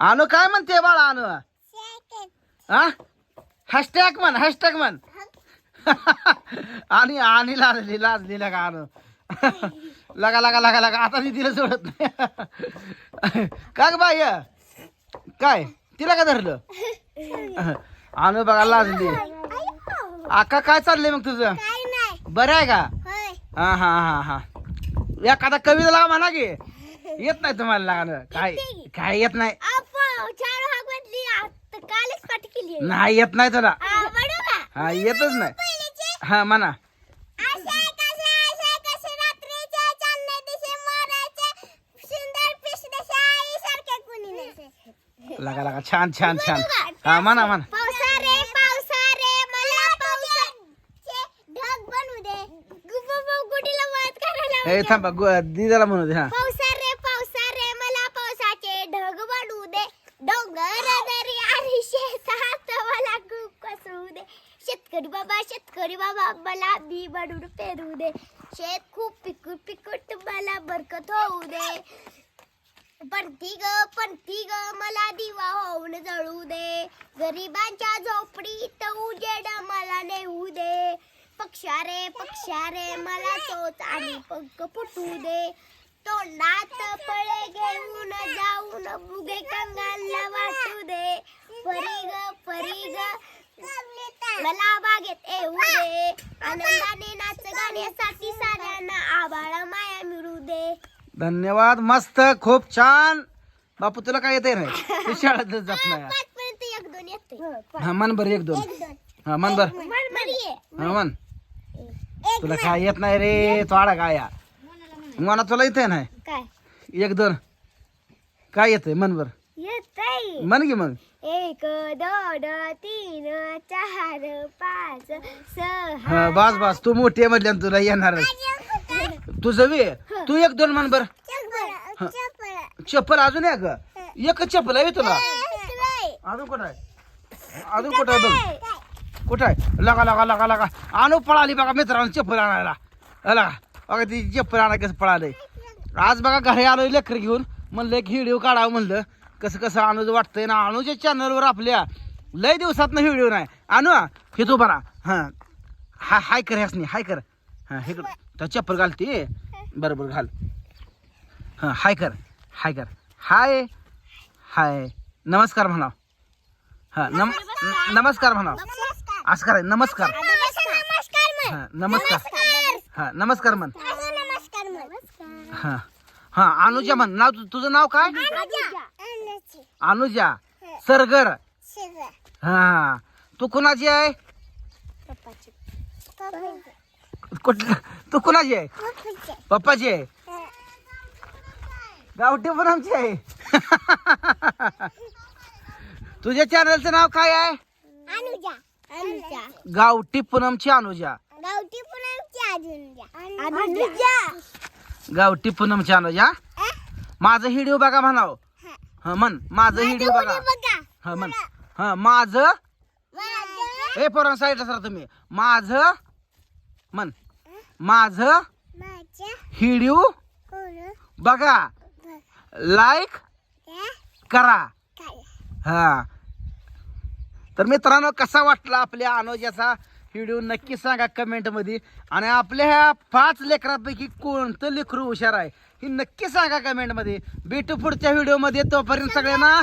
अनु काय म्हणते बाळा अनु हा हॅशटॅग म्हण हॅशटॅग म्हण. आणि आणि लाजली लाजली लगा अनु लगा लगा लगा लगा. आता मी तिला सोडत नाही. का ग बाई काय? तिला का धरलं? अनु बघा लाजली. आका काय चाललंय मग तुझं? बरं आहे का? हा हा हा हा. एखादा कविता लावा म्हणा की. येत नाही तुम्हाला लागणं काय? काय येत नाही? चार भाग म्हटली आता कालच पाठ केली आहे. नाही येत नाही तुला का? हा येतच नाही. पहिलीचे हा म्हणा. असे कसे असे कसे रात्रीचे चांदणे दिसे मोराचे सुंदर पिस दशा आई सारखे कुणी नसे. लगा लगा छान छान छान. हा म्हणा म्हणा. पावसा रे पावसा रे मला पावसाचे ढग बनवू दे. गुबा गुडीला वाद करायला हे थांबा गु- दिदाला म्हणू दे हा पावसा रे पावसा रे मला पावसाचे ढग बनवू दे डोंगर दरी आणि शेतात मला खूप कसू दे शेतकरी बाबा शेतकरी बाबा मला बी बनवून पेरू दे. शेत खूप पिकून पिकून मला बरकत होऊ दे. पणती ग पणती ग मला दिवा होऊन जळू दे. गरिबांच्या झोपडीत उजेड मला नेऊ दे. पक्षारे रे पक्षा रे मला चोच आणि पंख फुटू दे. तोंडात फळे घेऊन जाऊन बुगे कंगालला वाटू दे. परी ग परी ग मला बागेत येऊ दे आनंदाने नाच गाण्यासाठी साऱ्यांना आबाळ माया मिळू दे. धन्यवाद मस्त खूप छान. बापू तुला काय येते नाही तू शाळेत जात नाही. पाच पर्यंत एक दोन येते. हा मन बर एक दोन. एक दोन. हा मन बर. हा मन तुला काय येत नाही रे? थोडा काय या मना तुला येते नाही? काय? एक दोन. काय येते मन बर. मन की मग. एक दोन तीन चार पाच सहा हा बस बस तू मोठी आहे म्हटल्या तुला येणार तुझं वे तू एक दोन मन बर. चप्पल अजून एक? एक चप्पल आहे बे तुला? अजून कुठं आहे? अजून कुठं आहे बघ. कुठं आहे? लगा लगा लगा लगा. आणू पळाली बघा मित्रांनो चप्पल आणायला. लगा बघा ती चप्पल आणा कसं पळालंय. आज बघा घरी आलो लेकर घेऊन. म्हणलं एक व्हिडिओ काढावं म्हणलं. कसं कसं अनुज वाटतंय ना अनुच्या चॅनलवर आपल्या लय दिवसात व्हिडिओ नाही. आणू हा, तू बरा. हां. हा हाय कर ह्यासनी हाय कर. हां हे कर. तर चप्पल घालते. बरं बरं घाल. हां हाय कर हाय कर. हाय हाय. नमस्कार म्हणाव. हां नम न- नमस्कार नमस्कार. असं करायचं नमस्कार. नमस्कार हां नमस्कार. हां नमस्कार म्हण. हां हां. अनुजा म्हण. नाव तुझं नाव काय? अनुजा सरगर. हां. तू कुणाची आहे? कुठलं? तू कुणाची आहे? पप्पाची. आहे? गावठी पण आमची आहे. तुझ्या चॅनलचं नाव काय आहे? अनुजा. अनुजा. गावठी पूनमची अनुजा. गावठी अनुजा. अनुजा. गावठी पूनमची अनुजा. माझं व्हिडिओ बघा म्हणाव. हा म्हण. माझं व्हिडिओ बघा. हा म्हण. हा माझं ए पोरांना साईडला सर तुम्ही. माझं म्हण. माझं कोण बघा. लाईक करा. हा. तर मित्रांनो कसा वाटला आपल्या अनुजाचा व्हिडिओ नक्की सांगा कमेंटमध्ये आणि आपल्या ह्या पाच लेकरांपैकी कोणतं लेकरू हुशार आहे हे नक्की सांगा कमेंटमध्ये भेटू पुढच्या व्हिडिओमध्ये तोपर्यंत सगळ्यांना